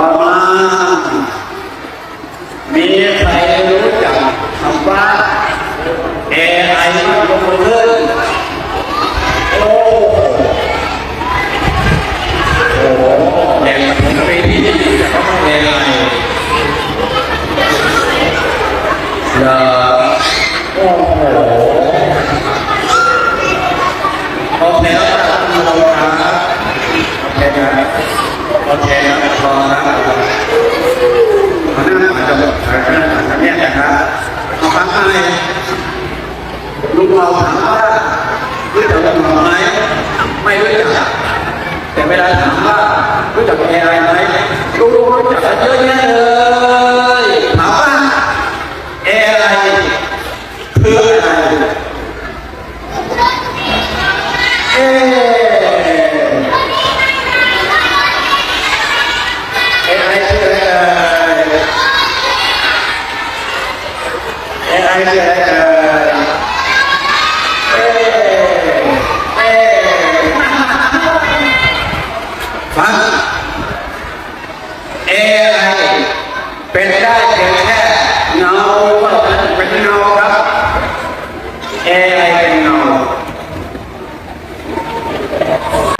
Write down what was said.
ประมาณมีใครรู้จักคำว่า AI มากยกมือขึ้นโอ้โหเด็กผมไปีนี้รู้จักคำว่า AI เหรอโอ้โหโอเค ลุงเราถามว่ารู้จักลุงเราไหมไม่รู้จักแต่เวลาถามว่ารู้จักเอไอไหมลุงรู้จักเยอะแยะเลยถามว่าเออะไรคืออะไรเอเออะไออะไรเออะไอเอ ฟังเออะไรเป็นได้